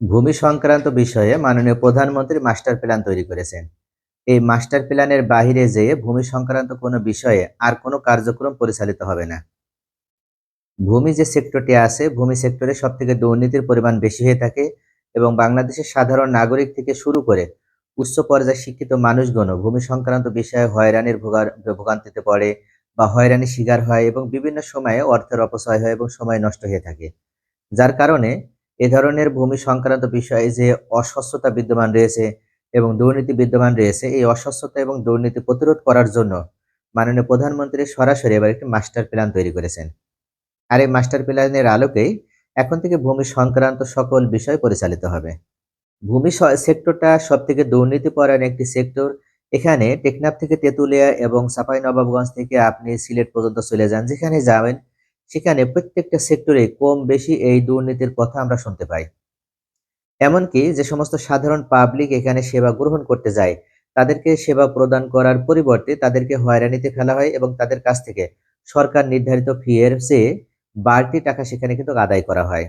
ভূমি সংক্রান্ত বিষয়ে মাননীয় প্রধানমন্ত্রী মাস্টার প্ল্যান তৈরি করেছেন। এই মাস্টার প্ল্যানের বাহিরে যেয়ে ভূমি সংক্রান্ত কোনো বিষয়ে আর কোনো কার্যক্রম পরিচালিত হবে না। ভূমি যে সেক্টরটি আছে, ভূমি সেক্টরে সব থেকে দুর্নীতির পরিমাণ বেশি হয়ে থাকে এবং বাংলাদেশের সাধারণ নাগরিক থেকে শুরু করে উচ্চ পর্যায়ে শিক্ষিত মানুষগণও ভূমি সংক্রান্ত বিষয়ে হয়রানির ভোগান্তিতে পড়ে বা হয়রানির শিকার হয় এবং বিভিন্ন সময়ে অর্থের অপচয় হয় এবং সময় নষ্ট হয়ে থাকে। যার কারণে এ ধরনের ভূমি সংক্রান্ত বিষয়ে যে অস্বচ্ছতা বিদ্যমান রয়েছে এবং দুর্নীতি বিদ্যমান রয়েছে, এই অস্বচ্ছতা এবং দুর্নীতি প্রতিরোধ করার জন্য মাননীয় প্রধানমন্ত্রী সরাসরি এবার একটি মাস্টার প্ল্যান তৈরি করেছেন। আর এই মাস্টার প্ল্যানের আলোকেই এখন থেকে ভূমি সংক্রান্ত সকল বিষয় পরিচালিত হবে। ভূমি সেক্টরটা সব থেকে দুর্নীতিপরায়ণ একটি সেক্টর। এখানে টেকনাফ থেকে তেঁতুলিয়া এবং সাপাই নবাবগঞ্জ থেকে আপনি সিলেট পর্যন্ত চলে যান। যেখানে যাবেন সেখানে প্রত্যেকটা সেক্টরে কম বেশি এই দুর্নীতির কথা আমরা শুনতে পাই। এমনকি যে সমস্ত সাধারণ পাবলিক এখানে সেবা গ্রহণ করতে যায়, তাদেরকে সেবা প্রদান করার পরিবর্তে তাদেরকে হয়রানিতে ফেলা হয় এবং তাদের কাছ থেকে সরকার নির্ধারিত ফি এর চেয়ে বাড়তি টাকা সেখানে কিন্তু আদায় করা হয়।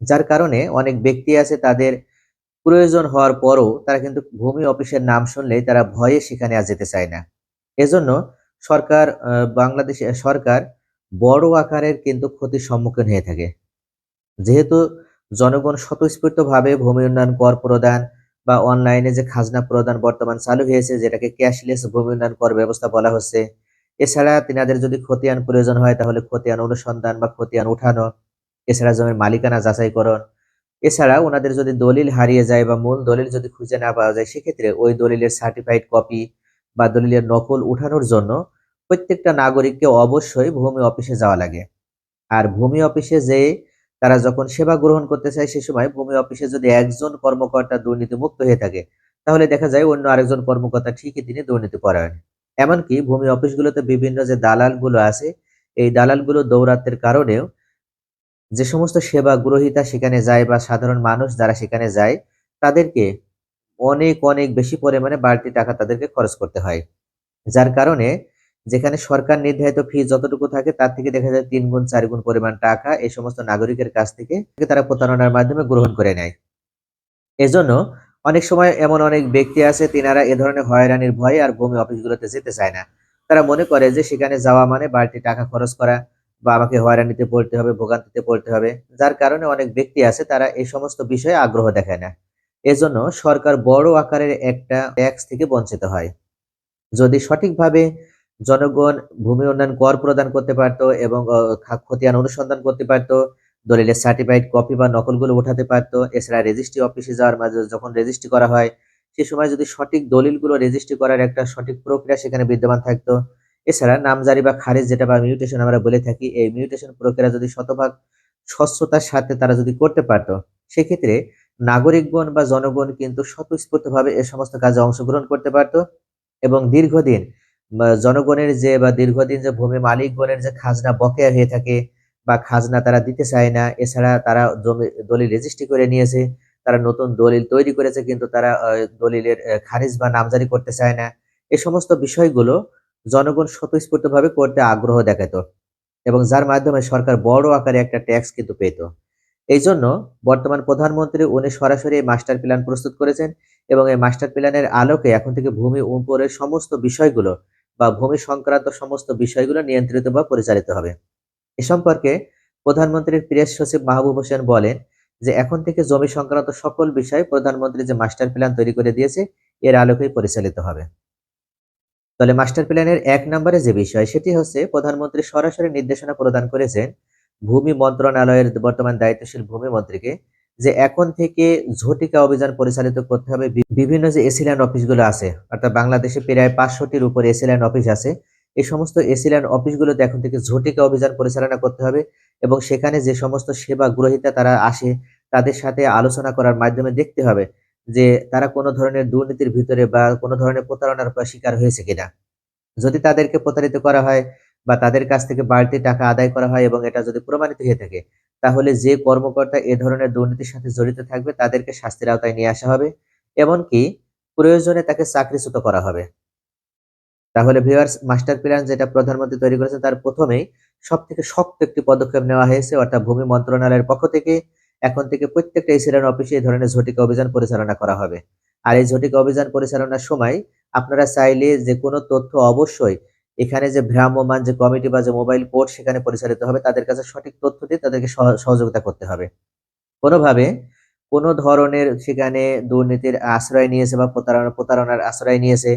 যার কারণে অনেক ব্যক্তি আছে তাদের প্রয়োজন হওয়ার পরও তারা কিন্তু ভূমি অফিসের নাম শুনলেই তারা ভয়ে সেখানে আর যেতে চায় না। এজন্য সরকার বাংলাদেশে, সরকার বড় আকারের কিন্তু ক্ষতির সম্মুখীন হয়ে থাকে। যেহেতু জনগণ স্বতঃস্ফূর্তভাবে ভূমি উন্নয়ন কর প্রদান বা অনলাইনে যে খাজনা প্রদান বর্তমান চালু হয়েছে, যেটাকে ক্যাশলেস ভূমি উন্নয়ন কর ব্যবস্থা বলা হচ্ছে, এছাড়া তিনাদের যদি খতিয়ান প্রয়োজন হয়, তাহলে খতিয়ান অনুসন্ধান বা খতিয়ান উঠানো, এছাড়া জমির মালিকানা যাচাইকরণ, এছাড়া ওনাদের যদি দলিল হারিয়ে যায় বা মূল দলিল যদি খুঁজে না পাওয়া যায়, সেক্ষেত্রে ওই দলিলের সার্টিফাইড কপি বা দলিলের নকল উঠানোর জন্য প্রত্যেকটা নাগরিককে অবশ্যই ভূমি অফিসে যাওয়া লাগে। আর ভূমি অফিসে যে তারা যখন সেবা গ্রহণ করতে চায় সে সময় ভূমি অফিসে যদি একজন কর্মকর্তা দুর্নীতি মুক্ত হয়ে থাকে, তাহলে দেখা যায় অন্য আরেকজন কর্মকর্তা ঠিকই তিনি দুর্নীতি পরায়ণ এমনকি ভূমি অফিসগুলোতে বিভিন্ন যে দালালগুলো আছে, এই দালালগুলো দৌরাত্মের কারণেও যে সমস্ত সেবা গ্রহিতা সেখানে যায় বা সাধারণ মানুষ যারা সেখানে যায়, তাদেরকে অনেক অনেক বেশি পরিমাণে বাড়তি টাকা তাদেরকে খরচ করতে হয়। যার কারণে যেখানে সরকার নির্ধারিত ফি যতটুকু থাকে, তার থেকে দেখা যায় তিন গুণ, চার গুণ পরিমাণ টাকা এই সমস্ত নাগরিকের কাছ থেকে তারা প্রতারণার মাধ্যমে গ্রহণ করে নেয়। এজন্য অনেক সময় এমন অনেক ব্যক্তি আছে, তিনারা এ ধরনের হয়রানির ভয়ে আর ভূমি অফিসগুলোতে যেতে চায় না। তারা মনে করে যে সেখানে যাওয়া মানে বাড়তি টাকা খরচ করা বা আমাকে হয়রানিতে পড়তে হবে, ভোগান্তিতে পড়তে হবে। যার কারণে অনেক ব্যক্তি আছে, তারা এই সমস্ত বিষয়ে আগ্রহ দেখায় না। এজন্য সরকার বড় আকারের একটা ট্যাক্স থেকে বঞ্চিত হয়। যদি সঠিকভাবে জনগণ ভূমি উন্নয়ন কর প্রদান করতে পারতো এবং খতিয়ান অনুসন্ধান করতে পারতো, দলিলের সার্টিফাইড কপি বা নকলগুলো উঠাতে পারতো। এছাড়া রেজিস্ট্রি অফিসে যাওয়ার মাঝে যখন রেজিস্ট্রি করা হয়, সে সময় যদি সঠিক দলিলগুলো রেজিস্ট্রি করার একটা সঠিক প্রক্রিয়া সেখানে বিদ্যমান থাকতো। এছাড়া নামজারি বা খারিজ যেটা বা মিউটেশন আমরা বলে থাকি, এই মিউটেশন প্রক্রিয়া যদি শতভাগ স্বচ্ছতার সাথে তারা যদি করতে পারতো, সেক্ষেত্রে নাগরিকগণ বা জনগণ কিন্তু স্বতঃস্ফূর্তভাবে এ সমস্ত কাজে অংশগ্রহণ করতে পারত এবং দীর্ঘদিন জনগণের যে বা দীর্ঘদিন যে ভূমি মালিকগণের যে খাজনা বকেয়া হয়ে থাকে বা খাজনা তারা দিতে চায় না, এছাড়া তারা জমি, দলিল রেজিস্ট্রি করে নিয়েছে, তারা নতুন দলিল তৈরি করেছে কিন্তু তারা দলিলের খারিজ বা নামজারি করতে চায় না। এ সমস্ত বিষয়গুলো জনগণ স্বতঃস্ফূর্তভাবে করতে আগ্রহ দেখাতো এবং যার মাধ্যমে সরকার বড় আকারে একটা ট্যাক্স কিন্তু পেত। এই জন্য বর্তমান প্রধানমন্ত্রী উনি সরাসরি মাস্টার প্ল্যান প্রস্তুত করেছেন এবং এই মাস্টার প্ল্যানের আলোকে এখন থেকে ভূমি উপরের সমস্ত বিষয়গুলো বা ভূমি সংক্রান্ত সমস্ত বিষয়গুলো নিয়ন্ত্রিত বা পরিচালিত হবে। এ সম্পর্কে প্রধানমন্ত্রীর প্রেস সচিব মাহবুব হোসেন বলেন যে, এখন থেকে জমি সংক্রান্ত সকল বিষয় প্রধানমন্ত্রী যে মাস্টার প্ল্যান তৈরি করে দিয়েছে, এর আলোকেই পরিচালিত হবে। তাহলে মাস্টার প্ল্যানের এক নম্বরে যে বিষয়, সেটি হচ্ছে প্রধানমন্ত্রী সরাসরি নির্দেশনা প্রদান করেছেন ভূমি মন্ত্রণালয়ের বর্তমান দায়িত্বশীল ভূমি মন্ত্রীকে। যে এখন থেকে ঝটিকা অভিযান পরিচালিত করতে হবে বিভিন্ন যে এসিল্যান্ড অফিসগুলো আছে, অর্থাৎ বাংলাদেশে প্রায় পাঁচশোটির উপর এসিল্যান্ড অফিস আছে, এই সমস্ত এসিল্যান্ড অফিসগুলোতে এখন থেকে ঝটিকা অভিযান পরিচালনা করতে হবে এবং সেখানে যে সমস্ত সেবা গ্রহীতা তারা আসে, তাদের সাথে আলোচনা করার মাধ্যমে দেখতে হবে যে তারা কোনো ধরনের দুর্নীতির ভিতরে বা কোনো ধরনের প্রতারণার শিকার হয়েছে কিনা। যদি তাদেরকে প্রতারিত করা হয় বা তাদের কাছ থেকে বাড়তি টাকা আদায় করা হয় এবং এটা যদি প্রমাণিত হয়ে থাকে তাহলে যে কর্মকর্তা এ ধরনের দুর্নীতির সাথে জড়িত থাকবে, তাদেরকে শাস্তির আওতায় নিয়ে আসা হবে। এমনকি প্রয়োজনে তাকে চাকরিচ্যুত করা হবে। তাহলে ভিউয়ার্স, মাস্টার প্ল্যান যেটা প্রধানমন্ত্রী তৈরি করেছেন, তার প্রথমেই সব থেকে শক্ত একটি পদক্ষেপ নেওয়া হয়েছে, অর্থাৎ ভূমি মন্ত্রণালয়ের পক্ষ থেকে। এখন থেকে প্রত্যেকটা এসিডেন্ট অফিসে এই ধরনের ঝটিকা অভিযান পরিচালনা করা হবে। আর এই ঝটিকা অভিযান পরিচালনার সময় আপনারা চাইলে যে কোনো তথ্য অবশ্যই এখানে যে ভ্রাম্যমান যে কমিটি বা যে মোবাইল কোর্ট সেখানে পরিচালিত হবে, তাদের কাছে সঠিক তথ্য দিয়ে তাদেরকে সহ- সহযোগিতা করতে হবে। কোনোভাবে কোনো ধরনের সেখানে দুর্নীতির আশ্রয় নিয়েছে বা প্রতারণা, প্রতারণার আশ্রয় নিয়েছে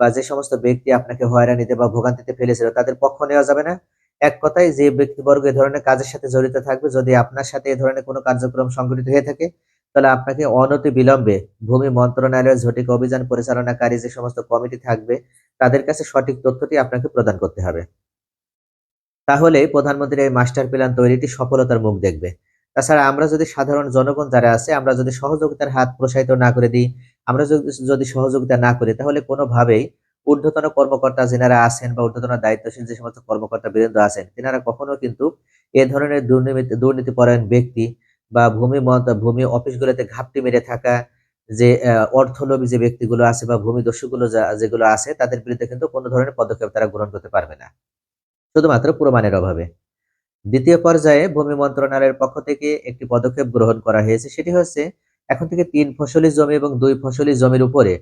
বা যে সমস্ত ব্যক্তি আপনাকে হয়রানিতে বা ভোগান্তিতে ফেলেছিল, তাদের পক্ষ নেওয়া যাবে না। এক কথায় যে ব্যক্তিবর্গ এ ধরনের কাজের সাথে জড়িত থাকবে, যদি আপনার সাথে এ ধরনের কোনো কার্যক্রম সংঘটিত হয়ে থাকে, তাহলে আপনাকে অনতি বিলম্বে ভূমি মন্ত্রণালয়ের ঝটিকা অভিযান পরিচালনাকারী যে সমস্ত কমিটি থাকবে তাদের কাছে সঠিক তথ্যটি আপনাকে প্রদান করতে হবে। তাহলে প্রধানমন্ত্রীর এই মাস্টার প্ল্যান তৈরিটি সফলতার মুখ দেখবে। তাছাড়া আমরা যদি সাধারণ জনগণ যারা আছে, আমরা যদি সহযোগিতার হাত প্রসারিত না করে দিই, আমরা যদি সহযোগিতা না করি, তাহলে কোনোভাবেই ঊর্ধ্বতন কর্মকর্তা যেনারা আছেন বা ঊর্ধ্বতন দায়িত্বশীল যে সমস্ত কর্মকর্তা বৃন্দ আছেন, তেনারা কখনো কিন্তু এ ধরনের দুর্নীতি, দুর্নীতিপরায়ণ ব্যক্তি বা ভূমি ভূমি অফিসগুলোতে ঘাপটি মেরে থাকা যে অর্থলোভী যে ব্যক্তিগুলো আছে বা ভূমি দস্যুগুলো যা- যেগুলো আছে, তাদের বিরুদ্ধে কিন্তু কোনো ধরনের পদক্ষেপ তারা গ্রহণ করতে পারবে না। শুধুমাত্র প্রমাণের অভাবে। দ্বিতীয় পর্যায়ে ভূমি মন্ত্রণালয়ের পক্ষ থেকে একটি পদক্ষেপ গ্রহণ করা হয়েছে, সেটি হচ্ছে এখন থেকে তিন ফসলি জমি এবং দুই ফসলি জমির উপরে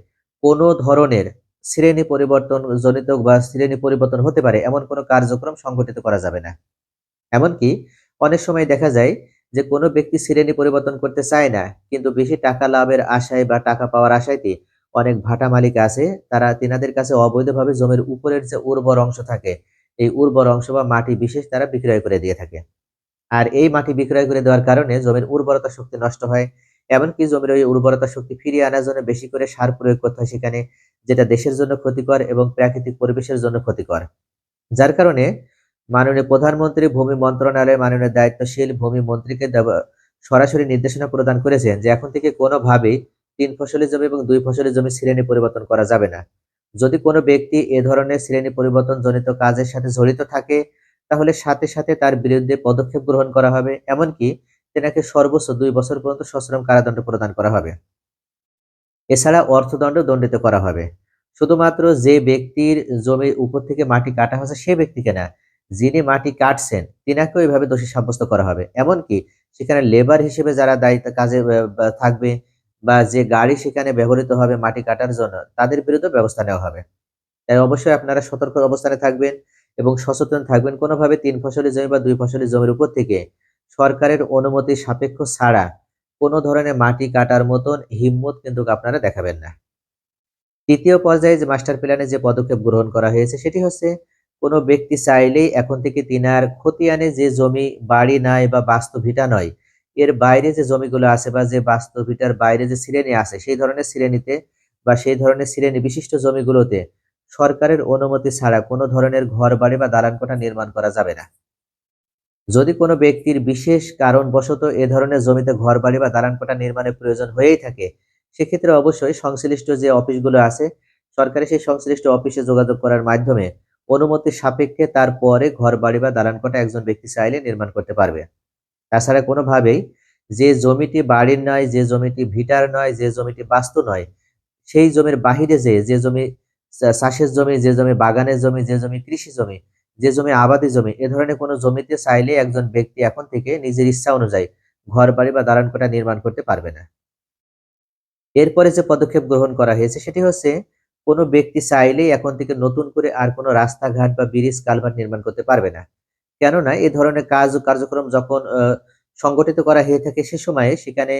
কোনো ধরনের শ্রেণি পরিবর্তন জনিত বা শ্রেণি পরিবর্তন হতে পারে, এমন কোনো কার্যক্রম সংগঠিত করা যাবে না। এমনকি অনেক সময় দেখা যায় যে কোনো ব্যক্তি শ্রেণি পরিবর্তন করতে চায় না, কিন্তু বেশি টাকা লাভের আশায় বা টাকা পাওয়ার আশাইতে অনেক ভাটা মালিক আছে, তারা তিনাদের কাছে অবৈধভাবে জমির উপরের যে উর্বর অংশ থাকে, এই উর্বর অংশ বা মাটি বিশেষ তারা বিক্রয় করে দিয়ে থাকে। আর এই মাটি বিক্রয় করে দেওয়ার কারণে জমির উর্বরতা শক্তি নষ্ট হয়, এমনকি জমির ওই উর্বরতা শক্তি ফিরিয়ে আনার জন্য বেশি করে সার প্রয়োগ করতে হয় সেখানে, যেটা দেশের জন্য ক্ষতিকর এবং প্রাকৃতিক পরিবেশের জন্য ক্ষতিকর। যার কারণে মাননীয় প্রধানমন্ত্রী ভূমি মন্ত্রণালয়ে মাননীয় দায়িত্বশীল ভূমি মন্ত্রীকে সরাসরি নির্দেশনা প্রদান করেছেন যে এখন থেকে কোনোভাবেই তিন ফসলি জমি এবং দুই ফসলি জমি শ্রেণি পরিবর্তন করা যাবে না। যদি কোনো ব্যক্তি এ ধরনের শ্রেণি পরিবর্তন জনিত কাজের সাথে জড়িত থাকে, তাহলে সাথে সাথে তার বিরুদ্ধে পদক্ষেপ গ্রহণ করা হবে, এমনকি তেনাকে সর্বোচ্চ দুই বছর পর্যন্ত সশ্রম কারাদণ্ড প্রদান করা হবে। এছাড়া অর্থদণ্ড দণ্ডিত করা হবে। শুধুমাত্র যে ব্যক্তির জমির উপর থেকে মাটি কাটা হয়েছে সে ব্যক্তিকে না যিনি মাটি কাটছেন তিনাকেও এইভাবে দোষী সাব্যস্ত করা হবে। এমনকি সেখানে লেবার হিসেবে যারা দায়িত্ব কাজে থাকবে বা যে গাড়ি সেখানে ব্যবহৃত হবে মাটি কাটার জন্য, তাদের বিরুদ্ধে ব্যবস্থা নেওয়া হবে। তাই অবশ্যই আপনারা সতর্ক অবস্থানে থাকবেন এবং সচেতন থাকবেন। কোনোভাবে তিন ফসলি জমি বা দুই ফসলি জমির উপর থেকে সরকারের অনুমতি সাপেক্ষ ছাড়া কোনো ধরনের মাটি কাটার মতন হিম্মত কিন্তু আপনারা দেখাবেন না। তৃতীয় পর্যায়ে যে মাস্টার প্ল্যানে যে পদক্ষেপ গ্রহণ করা হয়েছে, সেটি হচ্ছে কোনো ব্যক্তি চাইলেই এখন থেকে তিনার খতিয়ানে যে জমি, বাড়ি নাই বা বাস্তু ভিটা নয়। এর বাইরে যে জমিগুলো আছে বা যে বাস্তু ভিটার বাইরে যে শ্রেণি আছে, সেই ধরনের শ্রেণীতে বা সেই ধরনের শ্রেণি বিশিষ্ট জমিগুলোতে সরকারের অনুমতি ছাড়া কোনো ধরনের ঘর বাড়ি বা দালান কোঠা নির্মাণ করা যাবে না। যদি কোনো ব্যক্তির বিশেষ কারণবশত এ ধরনের জমিতে ঘর বাড়ি বা দালান কোঠা নির্মাণের প্রয়োজন হয়েই থাকে, সেক্ষেত্রে অবশ্যই সংশ্লিষ্ট যে অফিসগুলো আছে, সরকারি সেই সংশ্লিষ্ট অফিসে যোগাযোগ করার মাধ্যমে অনুমতি সাপেক্ষে তারপরে ঘর বাড়ি বা দালান কোঠা একজন ব্যক্তি চাইলে নির্মাণ করতে পারবে। তাছাড়া কোনোভাবেই যে জমিটি বাড়ির নয়, যে জমিটি ভিটার নয়, যে জমিটি বাস্তু নয়, সেই জমির বাহিরে যে যে জমি চাষের জমি, যে জমি বাগানের জমি, যে জমি কৃষি জমি, যে জমি আবাদি জমি, এ ধরনের কোনো জমিতে চাইলে একজন ব্যক্তি এখন থেকে নিজের ইচ্ছা অনুযায়ী ঘর বাড়ি বা দালান কোঠা নির্মাণ করতে পারবে না। এরপরে যে পদক্ষেপ গ্রহণ করা হয়েছে সেটি হচ্ছে কোনো ব্যক্তি চাইলেই এখন থেকে নতুন করে আর কোনো রাস্তাঘাট বা ব্রিজ, কালভার্ট নির্মাণ করতে পারবে না। কেননা এই ধরনের কাজ, কার্যক্রম যখন সংগঠিত করা হয়ে থাকে সে সময়ে সেখানে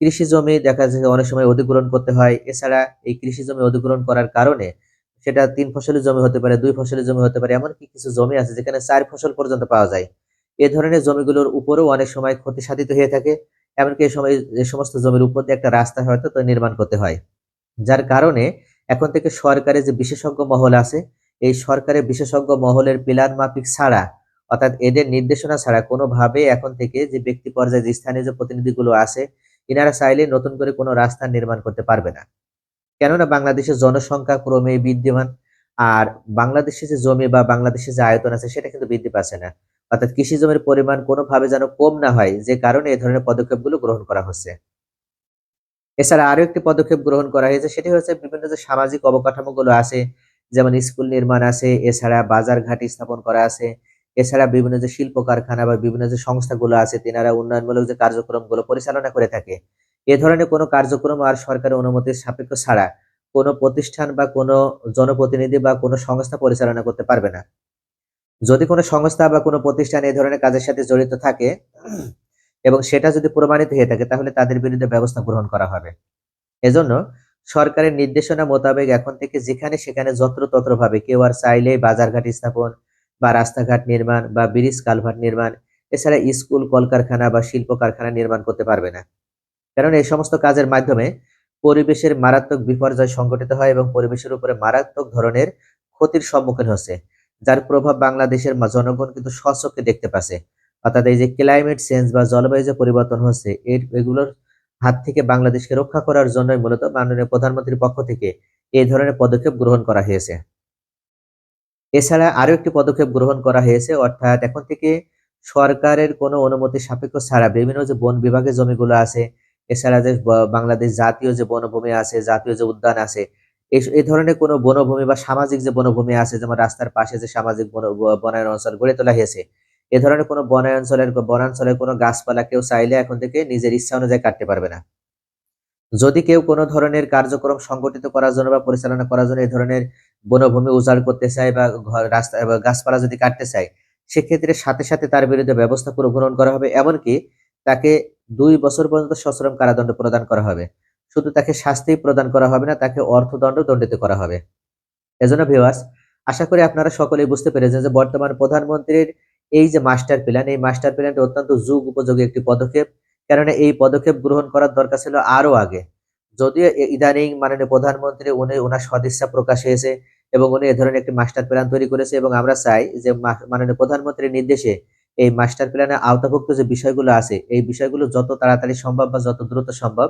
কৃষি জমি দেখা যায় অনেক সময় অধিগ্রহণ করতে হয়। এছাড়া এই কৃষি জমি অধিগ্রহণ করার কারণে সেটা তিন ফসলের জমি হতে পারে, দুই ফসলের জমি হতে পারে, এমনকি কিছু জমি আছে যেখানে চার ফসল পর্যন্ত পাওয়া যায়। এ ধরনের জমিগুলোর উপরেও অনেক সময় ক্ষতি সাধিত হয়ে থাকে। এমনকি এই সময় এই সমস্ত জমির উপর দিয়ে একটা রাস্তা হয়তো নির্মাণ করতে হয়। যার কারণে এখন থেকে সরকারের যে বিশেষজ্ঞ মহল আছে, এই সরকারের বিশেষজ্ঞ মহলের প্ল্যান মাফিক ছাড়া, অর্থাৎ এদের নির্দেশনা ছাড়া কোনোভাবে এখন থেকে যে ব্যক্তি পর্যায়ে যে স্থানীয় যে প্রতিনিধিগুলো আছে, এনারা চাইলে নতুন করে কোনো রাস্তা নির্মাণ করতে পারবে না। কেননা বাংলাদেশের জনসংখ্যা ক্রমে বিদ্যমান, আর বাংলাদেশে যে জমি বা বাংলাদেশে যে আয়তন আছে, সেটা কিন্তু বৃদ্ধি পাচ্ছে না। অর্থাৎ কৃষি জমির পরিমাণ কোনোভাবে যেন কম না হয়, যে কারণে এই ধরনের পদক্ষেপগুলো গ্রহণ করা হচ্ছে। এছাড়া আরও একটি পদক্ষেপ গ্রহণ করা হয়েছে, সেটি হচ্ছে বিভিন্ন যে সামাজিক অবকাঠামোগুলো আছে, যেমন স্কুল নির্মাণ আছে, এছাড়া বাজার ঘাট স্থাপন করা আছে, এছাড়া বিভিন্ন যে শিল্প কারখানা বা বিভিন্ন যে সংস্থাগুলো আছে, তেনারা উন্নয়নমূলক যে কার্যক্রমগুলো পরিচালনা করে থাকে। এ ধরনের কোনো কার্যক্রম আর সরকারের অনুমতির সাপেক্ষ ছাড়া কোনো প্রতিষ্ঠান বা কোনো জনপ্রতিনিধি বা কোনো সংস্থা পরিচালনা করতে পারবে না। যদি কোনো সংস্থা বা কোনো প্রতিষ্ঠান এই ধরনের কাজের সাথে জড়িত থাকে এবং সেটা যদি প্রমাণিত হয়ে থাকে, তাহলে তাদের বিরুদ্ধে ব্যবস্থা গ্রহণ করা হবে। এজন্য সরকারের নির্দেশনা মোতাবেক এখন থেকে যেখানে সেখানে যত্রতত্র ভাবে কেউ আর চাইলেই বাজারঘাট স্থাপন বা রাস্তাঘাট নির্মাণ বা ব্রিজ কালভার্ট নির্মাণ, এছাড়া স্কুল, কলকারখানা বা শিল্প কারখানা নির্মাণ করতে পারবে না। কারণ এই সমস্ত কাজের মাধ্যমে পরিবেশের মারাত্মক বিপর্যয় সংঘটিত হয় এবং পরিবেশের উপরে মারাত্মক ধরনের ক্ষতির সম্মুখীন হচ্ছে, যার প্রভাব বাংলাদেশের জনগণ কিন্তু স্বচক্ষে দেখতে পাচ্ছে। অর্থাৎ এই যে ক্লাইমেট চেঞ্জ বা জলবায়ু যে পরিবর্তন হচ্ছে, এর, এগুলোর হাত থেকে বাংলাদেশকে রক্ষা করার জন্যই মূলত মাননীয় প্রধানমন্ত্রীর পক্ষ থেকে এই ধরনের পদক্ষেপ গ্রহণ করা হয়েছে। এছাড়া আরও একটি পদক্ষেপ গ্রহণ করা হয়েছে, অর্থাৎ এখন থেকে সরকারের কোনো অনুমতি সাপেক্ষ ছাড়া বিভিন্ন যে বন বিভাগের জমিগুলো আছে, এছাড়া যে বাংলাদেশ জাতীয় যে বনভূমি আছে, জাতীয় যে উদ্যান আছে এই- ধরনের কোনো বনভূমি বা সামাজিক যে বনভূমি আছে, যেমন রাস্তার পাশে যে সামাজিক বনায়ন অঞ্চল গড়ে তোলা হয়েছে এ ধরনের কোনো বনাঞ্চলের বনাঞ্চলের কোনো গাছপালা কেউ চাইলে এখন থেকে নিজের ইচ্ছা অনুযায়ী কাটতে পারবে না। যদি কেউ কোনো ধরনের কার্যক্রম সংগঠিত করার জন্য বা পরিচালনা করার জন্য এই ধরনের বনভূমি উজাড় করতে চায় বা ঘর, রাস্তা গাছপালা যদি কাটতে চায়, সেক্ষেত্রে সাথে সাথে তার বিরুদ্ধে ব্যবস্থা গ্রহণ করা হবে, এমনকি তাকে দুই বছর পর্যন্ত সশ্রম কারাদণ্ড প্রদান করা হবে। শুধু তাকে শাস্তি প্রদান করা হবে না, তাকে অর্থদণ্ড দণ্ডিত করা হবে। এজন্য ভিউয়ার্স আশা করি আপনারা সকলেই বুঝতে পেরেছেন যে বর্তমান প্রধানমন্ত্রীর এই যে মাস্টার প্ল্যান এই মাস্টার প্ল্যানটি অত্যন্ত যুগ উপযোগী একটি পদক্ষেপ। কেননা এই পদক্ষেপ গ্রহণ করার দরকার ছিল আরও আগে। যদিও ইদানিং মাননীয় প্রধানমন্ত্রী উনি ওনার সদিচ্ছা প্রকাশ হয়েছে এবং উনি এ ধরনের একটি মাস্টার প্ল্যান তৈরি করেছে এবং আমরা চাই যে মাননীয় প্রধানমন্ত্রীর নির্দেশে এই মাস্টার প্ল্যানে আওতাভুক্ত যে বিষয়গুলো আছে, এই বিষয়গুলো যত তাড়াতাড়ি সম্ভব বা যত দ্রুত সম্ভব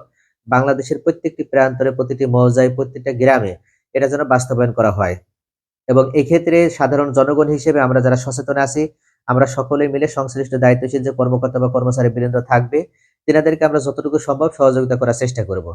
বাংলাদেশের প্রত্যেকটি প্রান্তরে, প্রতিটি মৌজায়, প্রত্যেকটা গ্রামে এটা যেন বাস্তবায়ন করা হয়। এবং এক্ষেত্রে সাধারণ জনগণ হিসেবে আমরা যারা সচেতন আছি আমরা সকলে মিলে সংশ্লিষ্ট দায়িত্বশীল যে কর্মকর্তা বা কর্মচারী বৃন্দ থাকবে, তেনাদেরকে আমরা যতটুকু সম্ভব সহযোগিতা করার চেষ্টা করব।